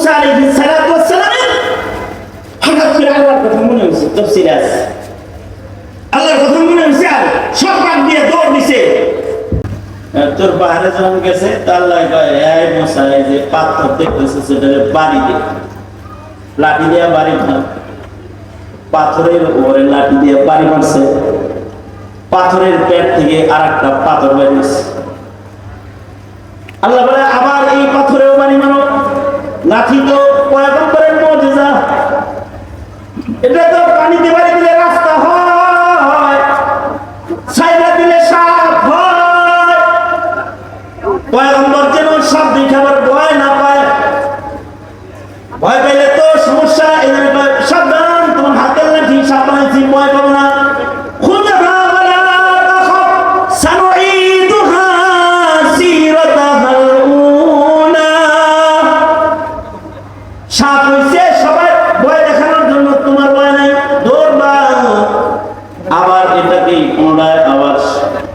মুসা সালাতু হঠাৎ করে আল্লাহর কথা মনে হয়েছে আছে। আল্লাহর কথা মনে হয়েছে, আর সব বাদ দিয়ে দৌড় দিছে। তোর পাহাড়ে যখন গেছে আল্লাহ এই এই যে পাথর দেখতেছে সেটা বাড়ি লাঠি দিয়া বাড়ি পাথরের লাঠি দিয়ে বাড়ি মারছে। পাথরের পেট থেকে আর একটা পাথর বেরিয়েছে আল্লাহ বলে আবার এই পাথরেও বাড়ি মারো লাঠি তো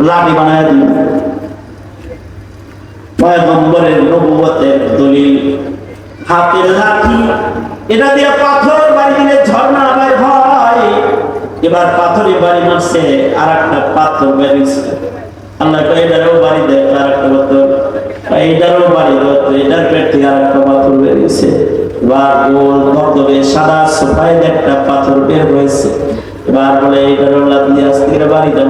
লাঠি বানায় দিল। পয়গম্বরের নবুয়তের দলিল, হাতের লাঠি, এটা দিয়ে পাথর বাড়ি দিলে ঝর্ণা আবার হয়। এবার পাথরে বাড়ি মারছে আর একটা পাথর বেরিয়েছে আল্লাহ এটারও বাড়ি দেয় আর একটা পাথর এটারও বাড়ি দেয় এটার পেট থেকে আর একটা পাথর বেরিয়েছে গোল সাদা একটা পাথর বের হয়েছে। এবার বলে এটারও লাঠি আস্তে করে বাড়ি দাও।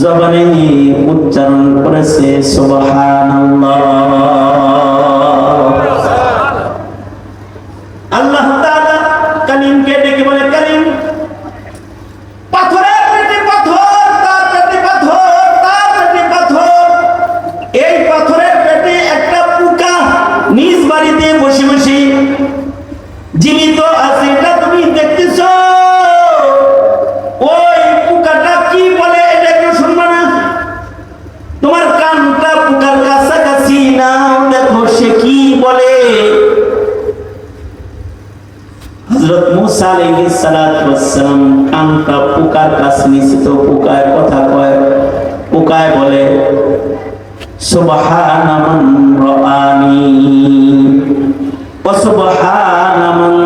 জবানে উচ্চারণ করেছে সুবহানাল্লাহ। মুসা আলাইহিস ওয়াসসালাম কানটা পোকার কাছে নিছে তো কথা কয়। পোকায় বলে, সুবহানা মান রাআনি ওয়া সুবহানা মান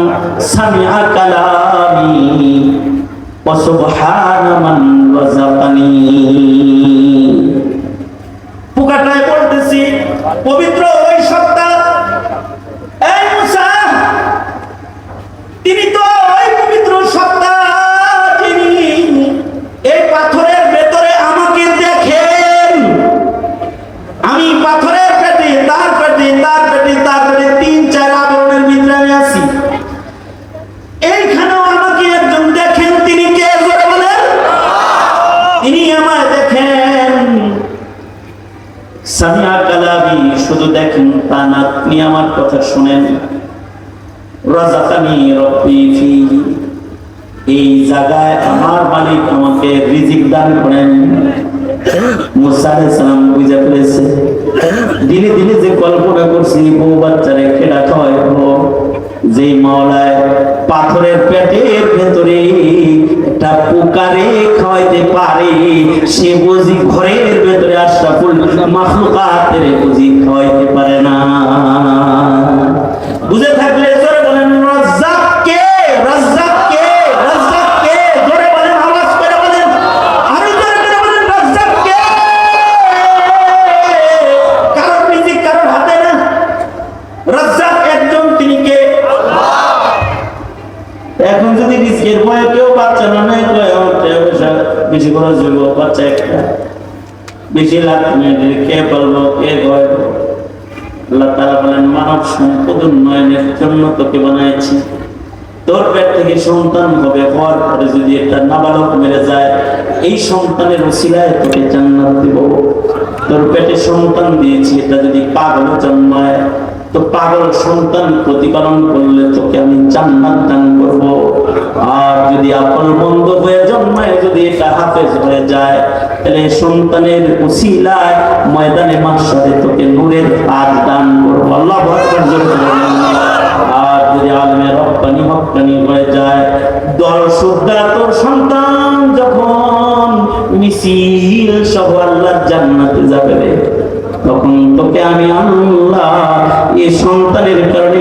সামিআ কালামি ওয়া সুবহানা মান রাযাকানি। পবিত্র ওই সত্তা এই মুসা তিনি তো ওই পবিত্র সত্তা যিনি এই পাথরের ভেতরে আমাকে দেখেন আমি পাথরের পেটে তার পেটে তার পেটে তার পেটে তিন চার আবরণের ভিতরে আমি আছি এইখানেও আমাকে একজন দেখেন তিনি কে জোরে বলেন তিনি আমায় দেখেন সামিয়া কালাবি শুধু তা আপনি আমার কথা শুনেন। রাজাকানি রব্বি এই জায়গায় আমার মালিক আমাকে রিজিক দান করেন। যে যে পাথরের পেটের ভেতরে একটা পোকারে খাওয়াইতে পারে, সে বুঝি ঘরের ভেতরে আশরাফুল মাফলুকাতের বুঝি খাওয়াইতে পারে না। বুঝে থাকলে বেশি খরচ হইব বাচ্চা একটা। বেশি লাখ মেয়েদের কে পারব কে কয় আল্লাহ তারা বলেন, মানব সম্পদ উন্নয়নের জন্য তোকে বানাইছি। তোর পেট থেকে সন্তান হবে হওয়ার পরে যদি একটা নাবালক মেরে যায়, এই সন্তানের উসিলায় তোকে জান্নাত দেব। তোর পেটে সন্তান দিয়েছি, এটা যদি পাগল জন্মায় তো পাগল সন্তান প্রতিপালন করলে তোকে আমি জান্নাত দান করব। আর যদি আপন বন্ধ হয়ে জন্মায়, যদি এটা হাফেজ হয়ে যায়, তাহলে সন্তানের উসিলায় ময়দানে মাসারে তোকে নূরের কাজ দান করব। আল্লাহ আর যদি আলমে রপ্তানি হপ্তানি হয়ে যায়, দল সুদ্দা তোর সন্তান যখন মিছিল সব আল্লাহ জান্নাতে যাবে তখন তোকে আমি আল্লাহ সন্তানের কারণে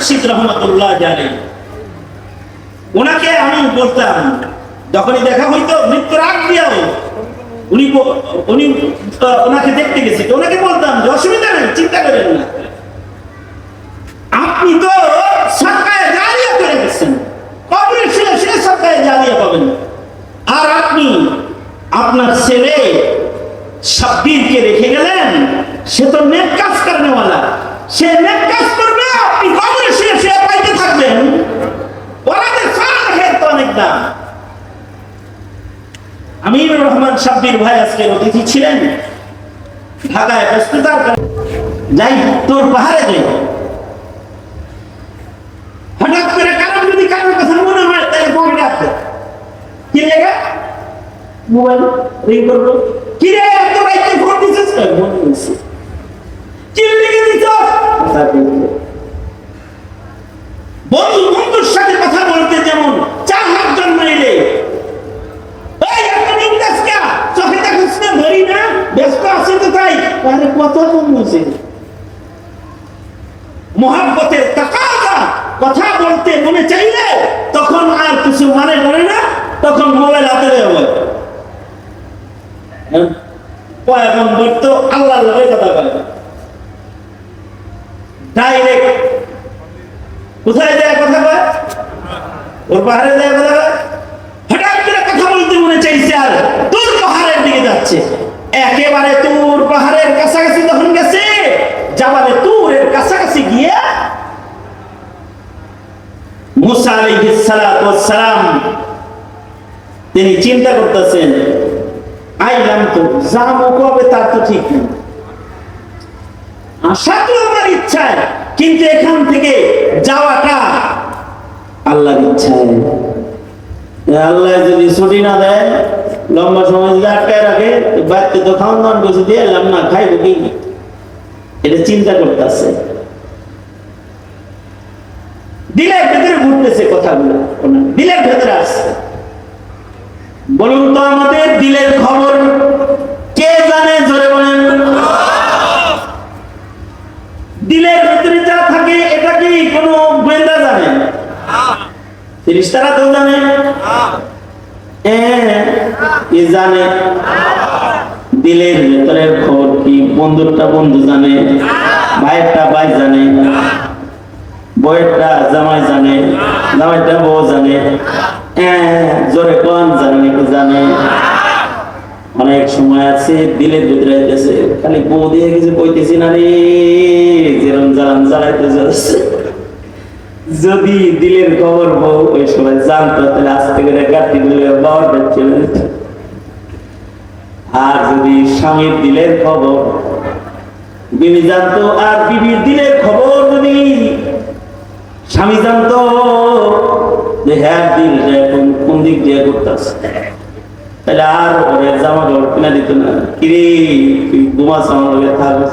রশিদ রহমতুল্লাহ জানে। ওনাকে আমি বলতাম, যখনই দেখা হইতো মৃত্যুর আগ দিয়েও, উনি উনি ওনাকে দেখতে গেছে। তো ওনাকে বলতাম যে, অসুবিধা নেই, চিন্তা করেন না। আপনি তো সরকারে জালিয়া করে গেছেন। কবরে শুয়ে শুয়ে সরকারে জালিয়া পাবেন? আর আপনি, আপনার ছেলে সাব্বিরকে রেখে গেলেন, সে তো নেক কাজ করেনেওয়ালা। সে নেক কাজ করবে আপনি কবরে শুয়ে শুয়ে পাইতে থাকবেন ওনাদের সালেহের তো অনেক দাম আমিনুর রহমান সাব্বির ভাই আজকে অতিথি ছিলেন। ঢাকায় ব্যস্ততার কারণে যাই তোর পাহাড়ে যাই। হঠাৎ করে কারণ যদি কারোর কথা মনে হয়, তাহলে পকেটে আসবে কি লেগা মোবাইল রিং করল কি রে, এত রাইতে ফোন দিছিস কই মনে হইছে কি লেগে দিছ বন্ধু বন্ধুর সাথে কথা বলতে যেমন চার হাত জন্মাইলে এই এত নিন্দাস কে চোখে দেখিস না ধরি না ব্যস্ত আছে তো তাই আরে কথা বলছে মোহাব্বতের তাকাদা কথা বলতে মনে চাইলে তখন আর কিছু মানে করে না তখন মোবাইল হাতে দেবে পয়গম্বর তো আল্লাহর লগে কথা বলে ডাইরেক্ট কোথায় যায় কথা কয়? ওর পাহাড়ে যায় কথা কয়? হঠাৎ করে কথা বলতে মনে চাইছে আর তোর পাহাড়ের দিকে যাচ্ছে। একেবারে তোর পাহাড়ের কাছাকাছি যখন গেছে, যাবারে কাছাকাছি গিয়ে মুসা সালাম তিনি চিন্তা করতেছেন, আইলাম তো যাব কবে তার তো ঠিক নেই আশা তো আমার ইচ্ছায়। কিন্তু এখান থেকে যাওয়াটা আল্লাহর ইচ্ছায় আল্লাহ যদি ছুটি না দেয়, লম্বা সময় যদি আটকায় রাখে বাড়িতে তো খাওয়ান দাওয়ান কিছু দিয়ে এলাম না, খাইবো কি? এটা চিন্তা করতেছে। দিলের ভেতরে ঘুরতেছে কথাগুলো। দিলের ভেতরে আসছে। বলুন তো আমাদের দিলের খবর কে জানে জোরে বলেন দিলের ভেতরে যা থাকে এটা কি কোনো গোয়েন্দা জানে ফিরিস্তারা তো জানে? এ জানে? দিলের ভেতরের খবর কি বন্ধুরটা বন্ধু জানে? ভাইয়েরটা ভাই জানে? বইয়েরটা জামাই জানে? জামাইটা বউ জানে? জোরে কোন জানে জানে? অনেক সময় আছে, দিলের ভিতরে আইতেছে, খালি বউ দিয়ে কিছু কইতেছি না রে, যেরম জ্বালান জ্বালাইতে যাচ্ছে যদি দিলের খবর বউ ওই সময় জানতো, তাহলে আস্তে করে গাড়ি দিলে বাবাটা চলে যেত। আর যদি স্বামীর দিলের খবর, বিবি জানতো, আর বিবির দিলের খবর যদি স্বামী জানতো যে হ্যাঁ দিল এখন কোন দিক দিয়ে করতেছে তাহলে আর ওরে জামা কাপড় কিনা দিত না। কিরে, তুই ঘুমাস আমার থাকস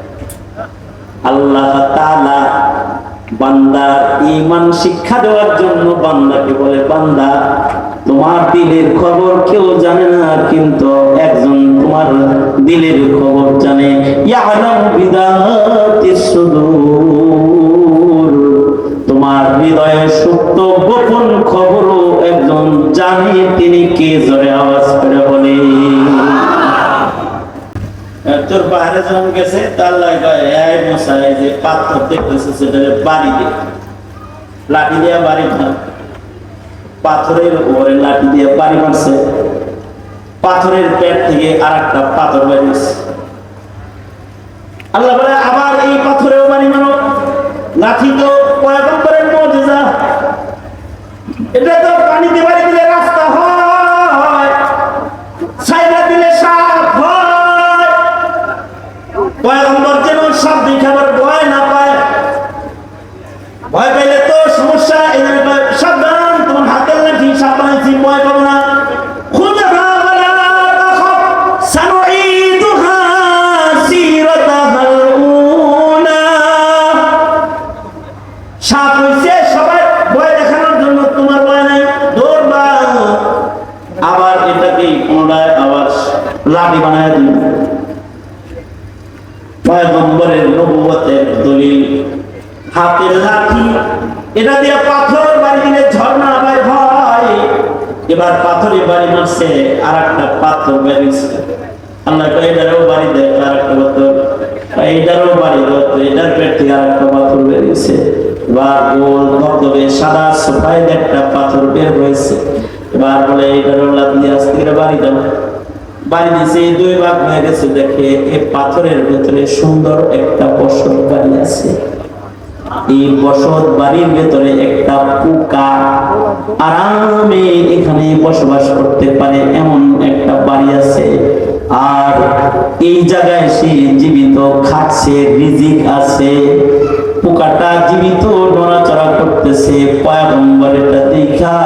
আল্লাহ বান্দার ঈমান শিক্ষা দেওয়ার জন্য বান্দাকে বলে, বান্দা, তোমার দিলের খবর কেউ জানে না, কিন্তু একজন তোমার দিলের খবর জানে। তোমার হৃদয়ে সুপ্ত গোপন খবরও একজন জানে, তিনি কে জোরে আওয়াজ করে বলে। তোর বাইরে যখন গেছে, তার লাগে বাড়ি দিয়ে। লাঠি দিয়ে বাড়ি পাথরের লাঠি দিয়ে বাড়ি মারছে। পাথরের পেট থেকে আর একটা পাথর বেরিয়েছে আল্লাহ বলে আবার এই পাথরেও বাড়ি মারো লাঠি তো পয়গম্বরের লাঠি বানায় দিল। পয়গম্বরের নবুয়তের দলিল, হাতের লাঠি, এটা দিয়ে বাড়ি দিলে ঝর্ণা হয়। এবার বাড়ি মারছে আর একটা পাথর বেরিয়েছে আল্লাহ এটারও বাড়ি দেয় আর একটা পাথর। কয় এটারও বাড়ি দেয় এটার পেট থেকে আর একটা পাথর বেরিয়েছে এবার গোল ধবধবে সাদা সোফায় একটা পাথর বের হয়েছে। এবার বলে এটারও লাঠি আস্তে করে বাড়ি দাও। এখানে বসবাস করতে পারে এমন একটা বাড়ি আছে। আর এই জায়গায় সে জীবিত খাচ্ছে, রিজিক আছে। পোকাটা জীবিত নড়াচড়া করতেছে পয়গম্বর এটা দেখা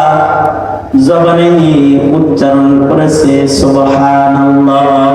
জবানে উচ্চারণ করেছে সুবহানাল্লাহ।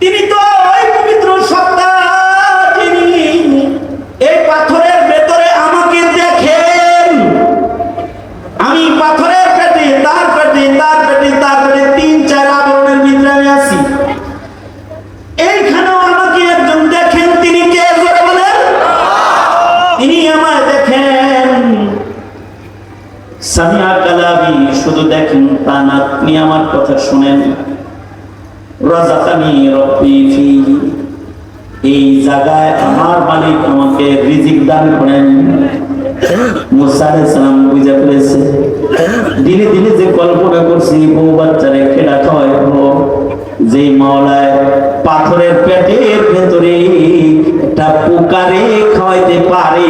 তিনি তো ওই পবিত্র সত্তা তিনি এই পাথরের ভেতরে আমাকে দেখেন। আমি পাথরের পেটে, তার পেটে তার পেটে তার পেটে তিন, চার আবরণের ভিতরে আমি আছি। এইখানেও আমাকে একজন দেখেন, তিনি কে? বলেন। তিনি আমায় দেখেন। সামিয়া কালাবি, শুধু দেখেন তা না আপনি আমার কথা শুনেন। এই জায়গায় আমার মালিক আমাকে রিজিক দান করেন। যে মাওলায় পাথরের পেটের ভেতরে একটা পারে,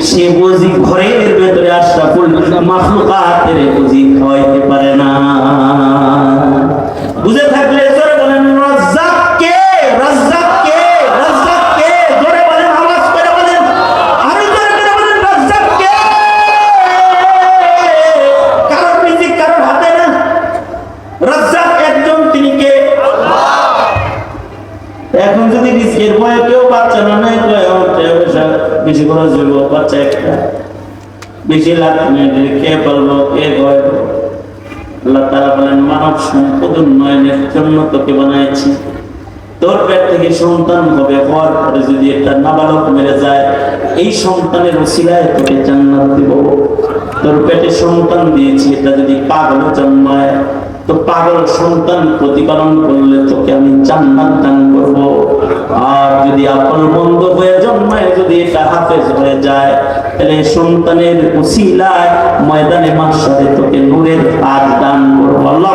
সে বুঝি ঘরের ভেতরে আশরাফুল মাখলুকাতের বুঝি খাওয়াইতে পারে না। খরচ হইব বাচ্চা একটা। বেশি লাখ নেই কে বলব, কে ভয় আল্লাহ তারা বলেন, মানব সম্পদ উন্নয়নের জন্য তোকে বানাইছি। তোর পেট থেকে সন্তান হবে হওয়ার পরে যদি একটা নাবালক মেরে যায়, এই সন্তানের ওসিলায় তোকে জান্নাত দেব। তোর পেটে সন্তান দিয়েছি, এটা যদি পাগল জন্মায় তো পাগল সন্তান প্রতিপালন করলে তোকে আমি জান্নাত দান করব। আর যদি আপন বন্ধ হয়ে জন্মায়, যদি এটা হাফেজ হয়ে যায়, তাহলে সন্তানের উসিলায় ময়দানে মাসরে তোকে নূরের হাত দান করব। আল্লাহ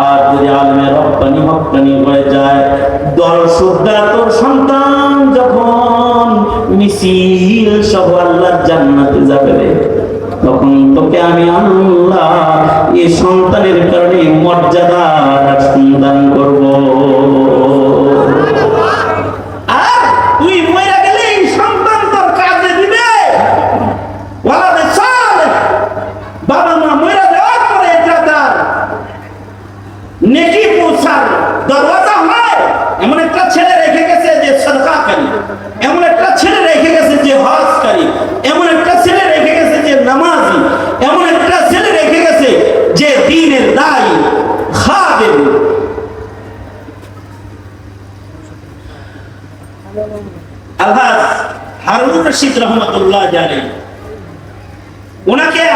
আর যদি আলমে রপ্তানি হপ্তানি হয়ে যায়, দল সুদ্ধা তোর সন্তান যখন মিছিল সব আল্লাহ জান্নাতে যাবে তখন তোকে আমি আল্লাহ সন্তানের কারণে মর্যাদা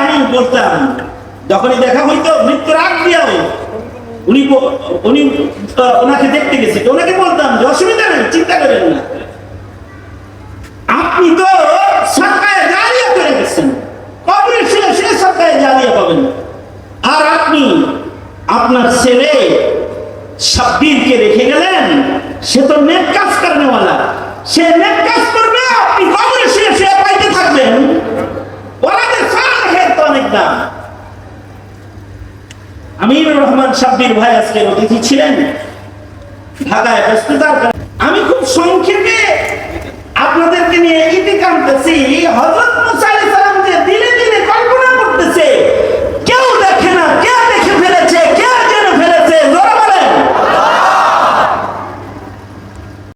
আমি বলতাম, যখনই দেখা হইতো মৃত্যুর আগ দিয়েও, উনি উনি ওনাকে দেখতে গেছে। ওনাকে বলতাম যে, অসুবিধা নেই, চিন্তা করেন না। আপনি তো সরকারে জালিয়া করে গেছেন। কবরে শুয়ে শুয়ে জালিয়া পাবেন? আর আপনি আপনার ছেলে সাব্বিরকে রেখে গেলেন, সে তো করেনেওয়ালা। সে নেক কাজ করবে, আপনি কবরে শুয়ে শুয়ে পাইতে থাকবেন। তো অনেক দাম। আমিরুর রহমান সাব্বির ভাই আজকে অতিথি ছিলেন। ঢাকায় আমি খুব সংক্ষেপে আপনাদেরকে নিয়ে ইতি কানতেছি হজরত মুসাই